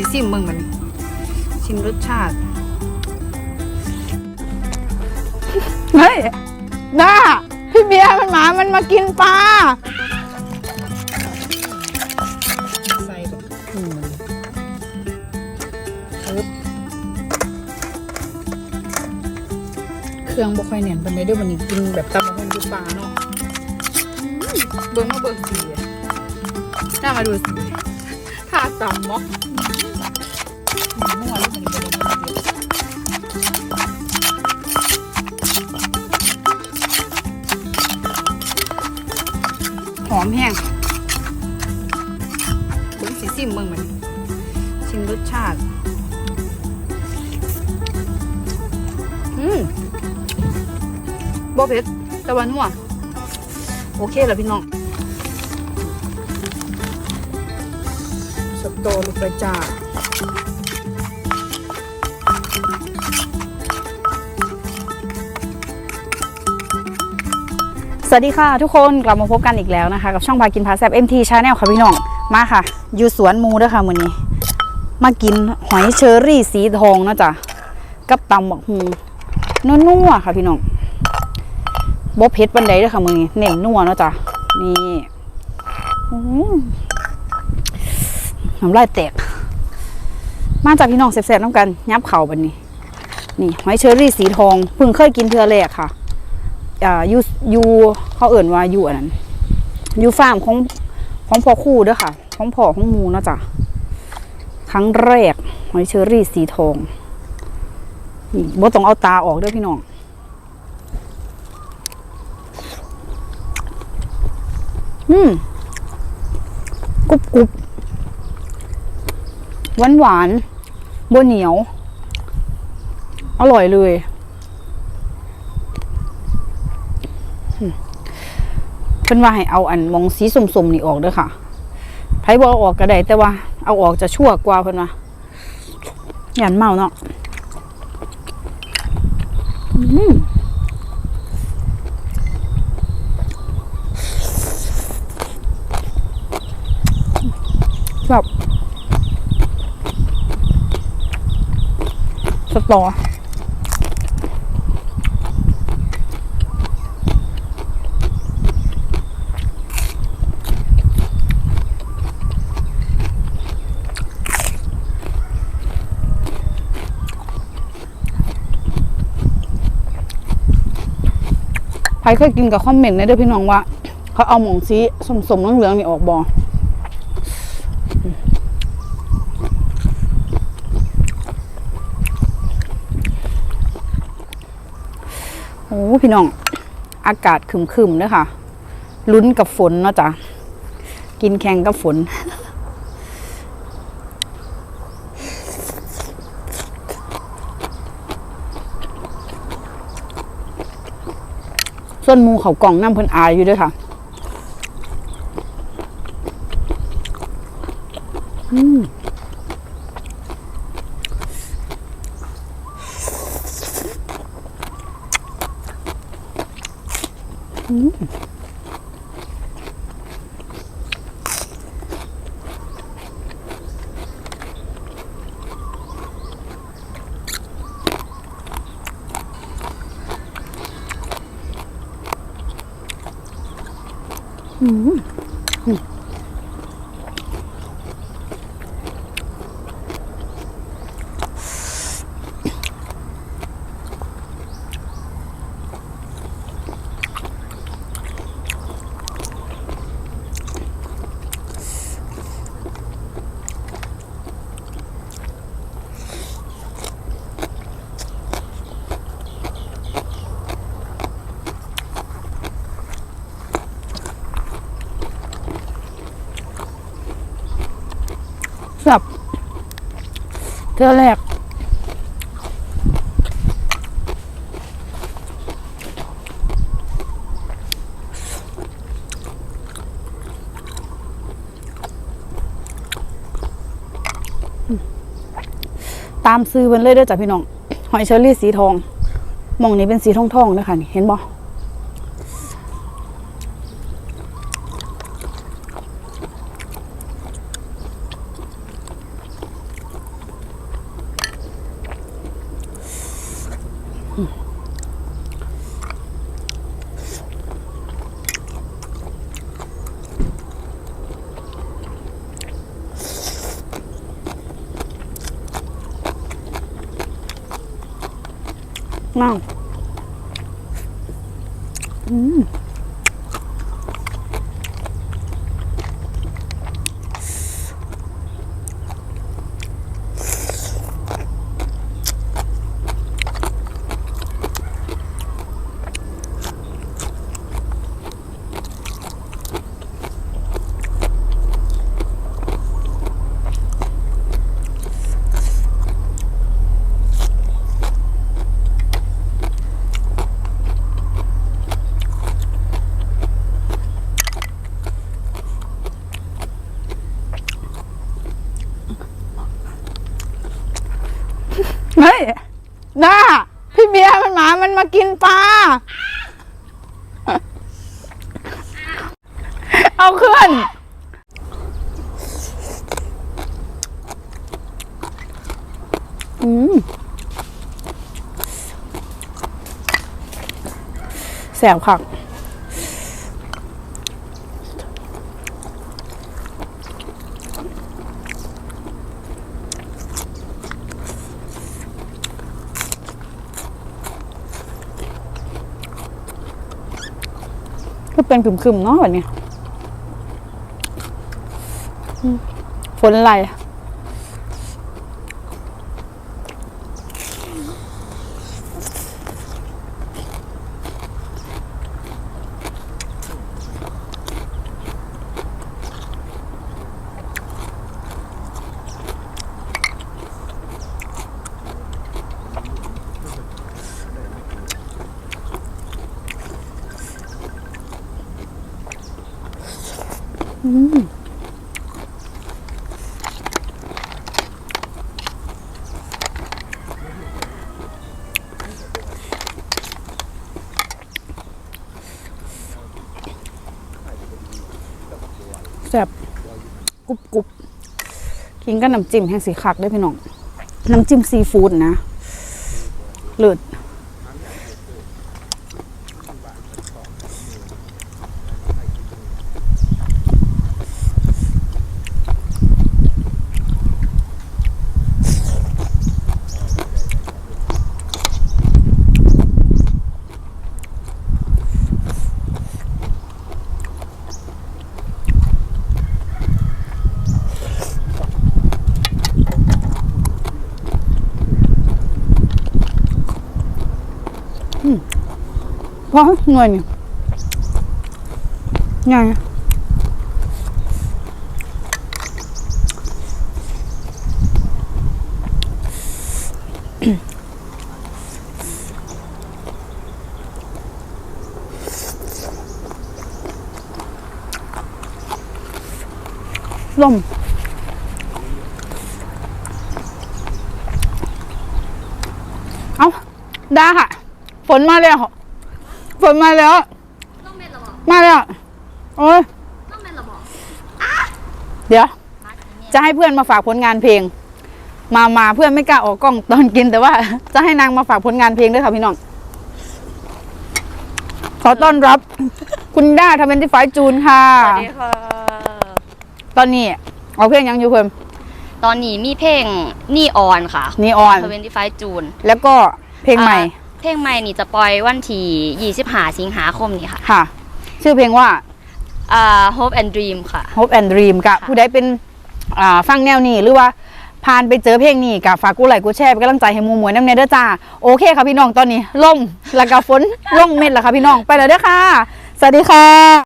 สีซิมเบิ่งมันชิมรสชาติ เฮ้ยด้าพี่เบียร์มันหมา มันมากินปลา ใส่แบบอืมปึ๊บเครื่องบ่ค่อยเนียนปานใดเด้วยวันนี้กินแบบตำบักหุ่งอยู่ป่าเนาะอืมเบิ่งมาเบิ่งสีอะน่ามาดูสีท่าตำเนาะ หอมแห้งเบิ้งสีซิมเบิ้งมันชิมรสชาติ อืมบ่เผ็ดต่ว่านัวโอเคแล้วพี่น้อง สตอลูกไปจ้า สวัสดีค่ะทุกคนกลับมาพบกันอีกแล้วนะคะ กับช่องพากินพาแซบ MT Channel ค่ะพี่น้องมาค่ะ อยู่สวนมูด้วยค่ะมื้อนี้ มากินหอยเชอรี่สีทองเนาะจ๊ะกับตำบักฮูนัวๆค่ะพี่น้องบ่เผ็ดปันใดด้อค่ะมื้อนี้เน่งนัวเนาะจ๊ะนี่หอน้ำลายแตก มาจากพี่น้องแซ่บๆน้ำกันยับเข่าบันนี้ นี่หอยเชอรี่สีทองเพิ่งเคยกินเทือแรกค่ะ อ่ายู่อยู่เขาเอิ่นว่าอยู่อันนั้นอยู่ฟาร์มของของพ่อคู่เด้อค่ะ ของพ่อของมูเนาะจ้ะครั้งแรกหอยเชอรี่สีทองบ่ต้องเอาตาออกเด้อพี่น้องอืมกรุบกรุบหวานหวานบนเหนียว อร่อยเลย เพิ่นว่าให้เอาอันมองสีส้มๆนี่ออกเด้อค่ะไผบ่เอาออกก็ได้แต่ว่าเอาออกจะชั่วกว่าเพิ่นว่าหยันเมาเนาะอืมแบบสตอ รเคยกินกับคอมเมนต์ในเด้อพี่น้องว่า เขาเอาหมองสีสมๆเหลืองๆนี่ออกบอโอ้พี่น้อง อากาศคึมๆเด้อค่ะลุ้นกับฝนเนาะจ๊ะกินแข่งกับฝน ส่วนมูเขากล่องน้ำเพิ่นอายอยู่ด้วยค่ะอืมอืม อืม สับเทือแรกตามซื้อเพิ่นเลยเด้อจ้ะพี่น้อง หอยเชอรี่สีทองมองนี้เป็นสีทองๆเด้อค่ะนี่เห็นบ่ นั่งอืมเฮ้ย น้าพี่เบียร์มันหมามันมากินปลา เอาขึ้น อืมแสบคัก ก็เป็นคึมๆเนาะแบบนี้ฝนไหล แซ่บกรุบกรุบกินกับน้ำจิ้มแห้งสีคักได้พี่น้อง น้ำจิ้มซีฟู้ดนะเลิศ เพราะหน่วยนี่ไงลมเอาได้ค่ะ ฝนมาแล้ว ฝนมาแล้ว ต้องเป็นระบอกมาแล้วโอ้ยต้องเป็นระบอกเดี๋ยว จะให้เพื่อนมาฝากผลงานเพลง มามาเพื่อนไม่กล้าออกกล้องตอนกินแต่ว่า จะให้นางมาฝากผลงานเพลงด้วยค่ะพี่น้องขอต้อนรับ คุณด้าทำเป็นที่ไฟจูนค่ะ สวัสดีค่ะ ตอนนี้เอาเพลงยังอยู่เพิ่มตอนนี้มีเพลงนี่ออนค่ะนีออนทเวนตี้ไฟจูน แล้วก็เพลงใหม่ เพลงใหม่นี่จะปล่อยวันที่25สิงหาคมนี้ค่ะค่ะ ชื่อเพลงว่าอ่า Hope and Dream ค่ะ Hope and Dream กับผู้ใดเป็นอ่าฟังแนวนี้หรือว่าผ่านไปเจอเพลงนี้กับฝากกูไลค์กูแชร์เป็นกำลังใจให้หมูหมวยน้ำเนเด้อจ้าโอเคค่ะพี่น้องตอนนี้ล่มแล้วก็ฝนล่มเม็ดแล้วค่ะพี่น้องไปแล้วเด้อค่ะ สวัสดีค่ะ